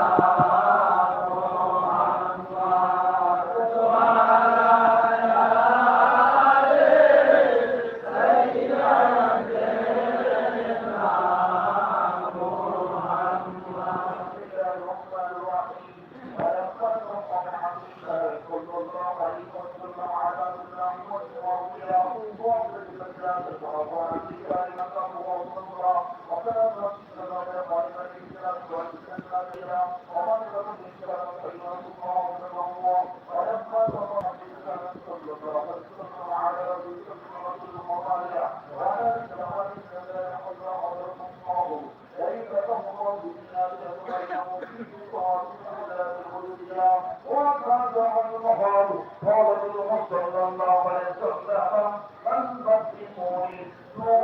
Yeah. depois, no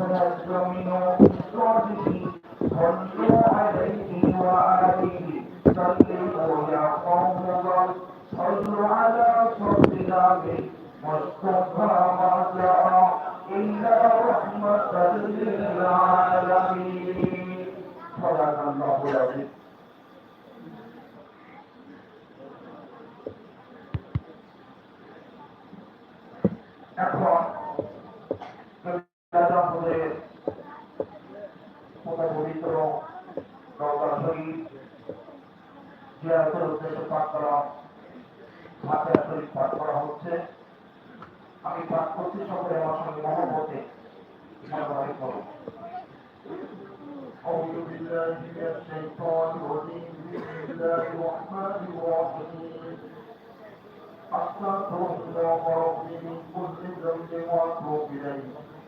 fuera el camino بالله من الشيطان الرجيم بسم الله الرحمن الرحيم أستغفر الله ربي من كل ذنب وأتوب إليه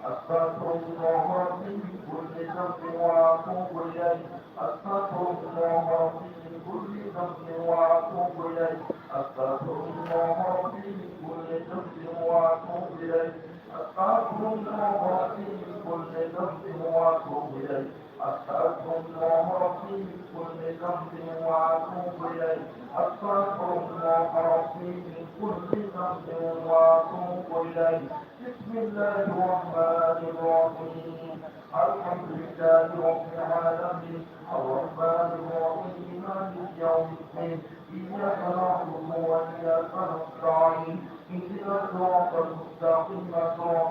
أستغفر الله ربي من كل ذنب وأتوب إليه أستغفر الله ربي من كل ذنب وأتوب إليه أستغفر الله ربي من كل ذنب وأتوب إليه أستغفر الله ربي من كل ذنب وأتوب إليه أستغفر الله من كل ذنب وأتوب إليه. أستغفر الله من كل ذنب وأتوب إليه. بسم الله الرحمن الرحيم. الحمد لله رب العالمين. الرحمن الرحيم. مالك يوم الدين. إياك نعبد وإياك نستعين. اهدنا الصراط المستقيم. صراط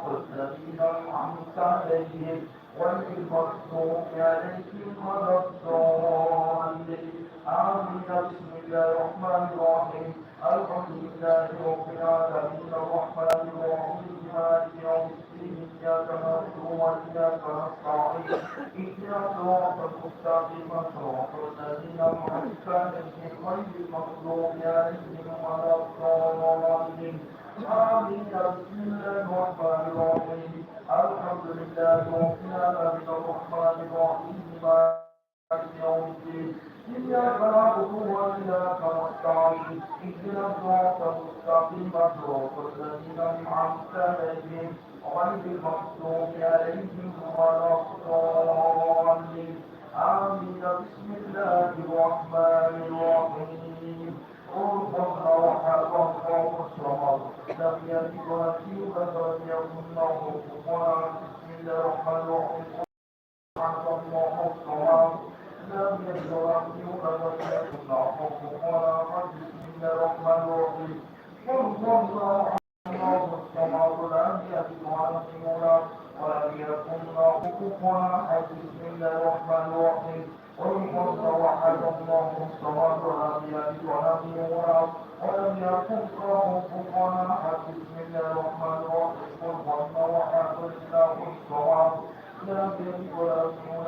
الحمد لله رب العالمين الرحمن الرحيم مالك يوم الدين إياك نعبد وإياك نستعين اهدنا الصراط المستقيم صراط الذين أنعمت عليهم غير المغضوب عليهم ولا الضالين آمين بسم الله الرحمن الرحيم الحمد لله رب العالمين الرحمن الرحيم مالك يوم الدين إياك نعبد وإياك نستعين اهدنا الصراط المستقيم صراط الذين أنعمت عليهم غير المغضوب عليهم ولا الضالين آمين بسم الله الرحمن الرحيم قل الله أحد الله الصمد لم يلد ولم يولد ولم يكن له كفوا. بسم الله الرحمن الرحيم أحد الله الصمد لم يلد ولم الرحمن الرحيم قل هو الله احد الله الصمد كافر ورسول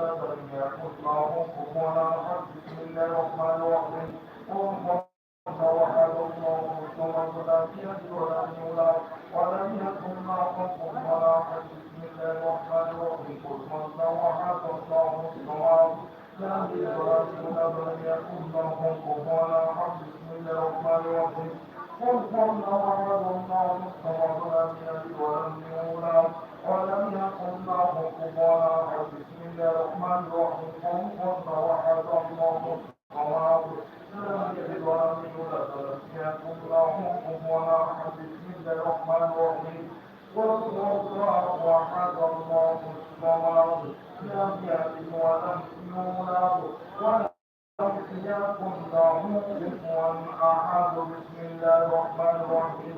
ولا حد قل قل الله بسم الله الرحمن الرحيم قوم قد وحد الله الصواب الوامن لتنسيكم لهم ولا بسم الله الرحمن الرحيم والصلاة وحد الله الصواب لم يلد ولم يولد ولم يكن له كفوا أحد بسم الله الرحمن الرحيم.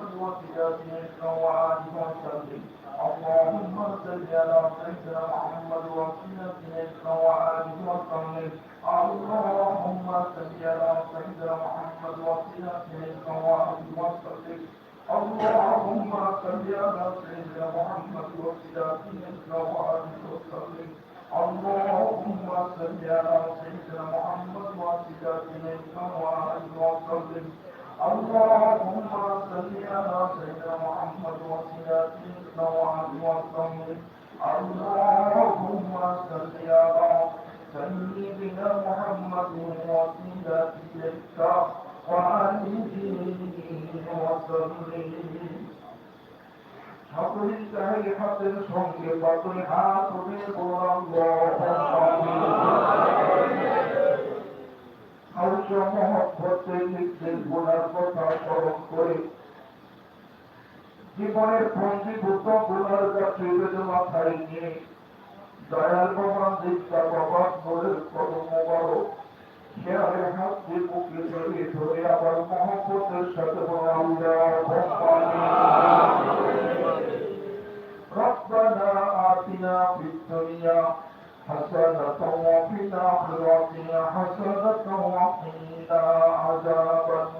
وسيلة إليك وآله وسلم اللهم صل على سيدنا محمد وسيلة إليك وآله وسلم اللهم صل على سيدنا محمد وسيلة إليك وآله وسلم اللهم صل على سيدنا محمد وسيلة إليك وآله وسلم اللهم صل على سيدنا محمد وسيلة إليك وآله وسلم اللهم صل على سيدنا محمد وسيدنا وسلم اللهم صل على سيدنا محمد وسيلتك وعليه وسلم সকলেই চাই হাতের সঙ্গে বাতলে হাত আল্লাহ মহব্বতের নির্দেশ গুণার কথা স্মরণ করে জীবনের পঞ্চীভূত গুণার কাছে মাথায় নিয়ে দয়াল ভগবান দিকটা বাবা মোরের কদম বড় খেয়ালের হাত দিয়ে বুকে জড়িয়ে ধরে আবার মহব্বতের সাথে রব্বানা আতিনা ফিদ দুনিয়া حسنة وفي الآخرة حسنة وقنا عذاب النار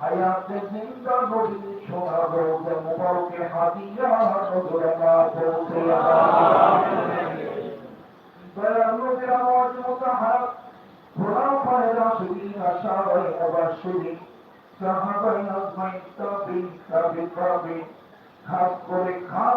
হায়াতে জিন্দা নবী সোনা রোজা মুবারকে হাদিয়া নজরে পৌঁছে দয়াল আওয়াজ মুতাহার খোলাফায়ে রাশিদিন আশারায়ে মুবাশশিরিন সাহাবায়ে আজমাইন তাবিঈন তাবি তাবিঈন খাস করে খাস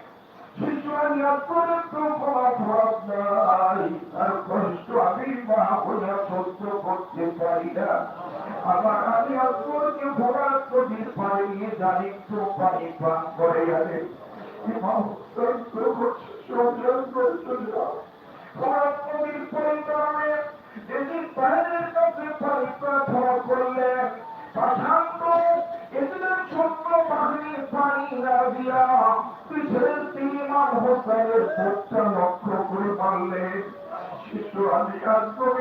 আমার আমি আজকের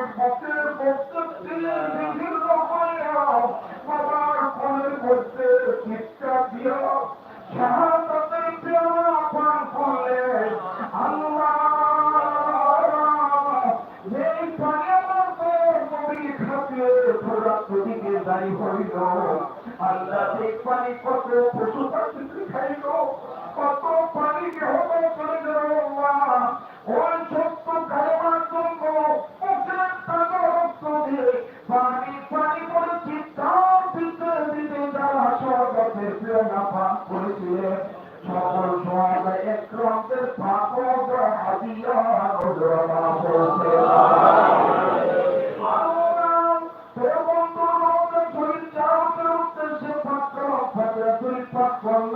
শরীর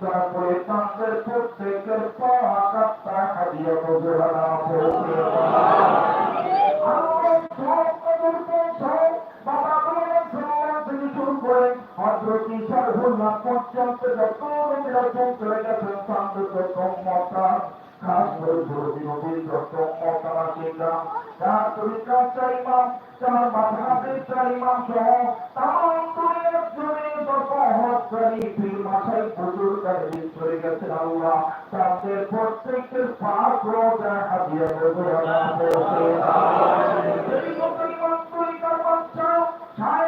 তারপরে তাদের প্রত্যেকের পা কাত্তা হাদিয়া পড়ছে পর্যন্ত যত চলে গেছেন শান্ত মতা খাস করে ধরবি নবীর যত মতা আসিকা তার তরিকা চাইমাম তার মাথাতে চাইমাম সহ তাম দুনিয়ার জমি যত ফির মাথায় প্রচুর কাহিনী চলে গেছেন আল্লাহ। তাদের প্রত্যেকের পাঁচ রোজা হাজিয়া মুর্শিদ মুকম্মল তোমার জিন্দা বলি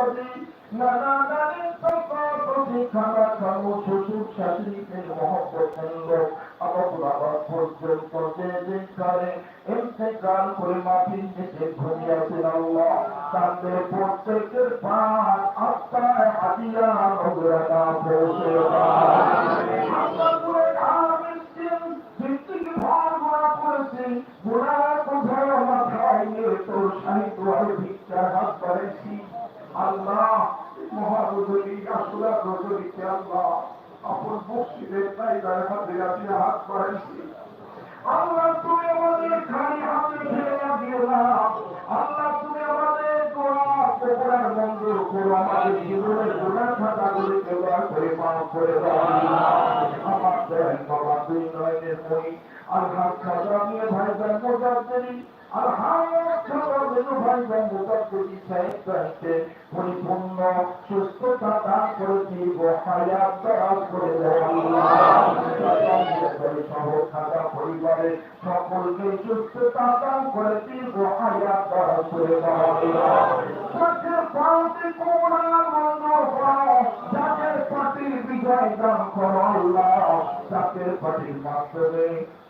দাদি নানা নানি কাকা কাকি খালা খালু শ্বশুর করে নিচে ঘুমিয়েছেন আল্লাহ। তাদের প্রত্যেকের পাঁচ আত্মায় হাতিয়া দুই নয়নের ভাই ভাই মোজাদ্দেরি আর হাত খাতা নিয়ে ভাই ভাই মোজাদ্দেরি সাহেব সাহেবকে পরিপূর্ণ সুস্থতা দান করে দিব, হায়াত দান করে খাতা পরিবারের সকলকে সুস্থতা দান করে দিব, হায়াত দান করে যাদের পার্টির বিজয় দান করো আল্লাহ। পার্টির মাধ্যমে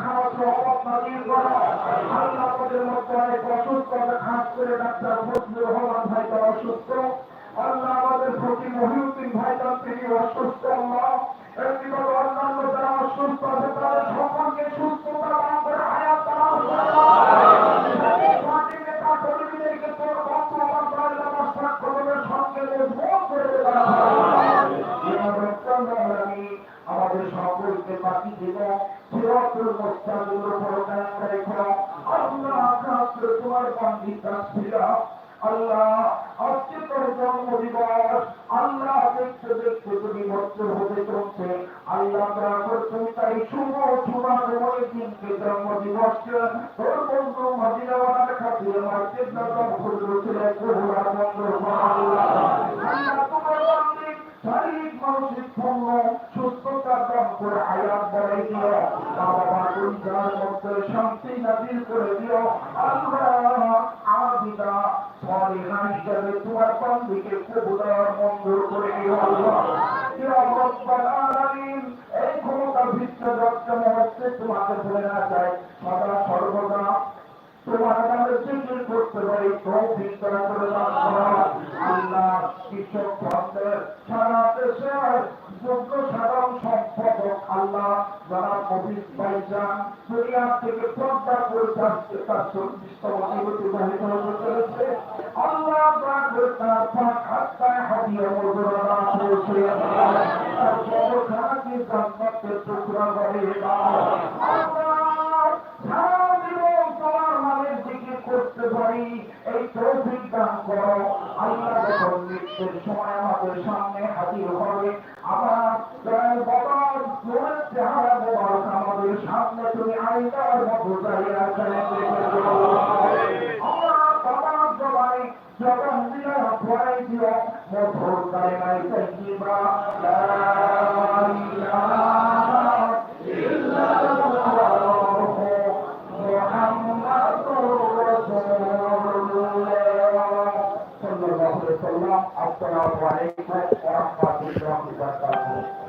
খাওয়ার রহমত নাজির করো আল্লাহ আমাদের মধ্যে অনেক অসুস্থতা খাস করে ডাক্তার ফজলুর রহমান ভাই তার অসুস্থ আল্লাহ আমাদের প্রতি মহিউদ্দিন ভাই তার তিনি অসুস্থ আল্লাহ এমনিভাবে অন্যান্য যারা অসুস্থ আছে তাদের সকলকে সুস্থতা দান করে হায়াত দান করে পার্টির নেতা কর্মীদেরকে তোর বন্ধু আমার দলের নমস্কার কদমের সঙ্গে মজবুত করে দেওয়া আমাদের সকলকে বাকি দিব সিরাতুল মুস্তাকিমের উপর কায়েম রেখো আল্লাহ আল্লাহ তোমার বান্দি শারীরিক মানসিক পূর্ণ সুস্থতা দান করে হায়াত বাড়াই দিও বাবা মাগুন যার মধ্যে শান্তি নাজিল করে দিও আল্লাহ আবিদা সলিহা হিসাবে তোমার বান্দিকে কবুল আর মঞ্জুর করে দিও আল্লাহ ইয়া রব্বাল আলামিন এই ক্ষমতা ভিত্ত যত মুহূর্তে তোমাকে ভুলে না যায় সদা সর্বদা তোমার নামে করতে পারি তৌফিক করা করে আল্লাহ কৃষক ভাবদের সারা দেশের যোগ্য সাধারণ সম্পাদক আল্লাহ যারা কবির পাইজান দুনিয়া থেকে পর্দা করে যাচ্ছে তার চল্লিশতম জীবন অতিবাহিত হতে চলেছে আল্লাহ দয়া তার পাক হাত্তায় হাদিয়া মর্যাদা পৌঁছে তার সর্বখানাকে জান্নাতের টুকরা করে দাও। আল্লাহ সারা জীবন তোমার নামের দিকে করতে পারি এই তৌফিক দান করো আল্লাহ মৃত্যুর সময় আমাদের সামনে হাজির হবে। আমার আমাদের সামনে তুমি আইনার মতো দাঁড়িয়ে আছেন আমার বাবার জবাই সাল্লাল্লাহু আলাইহি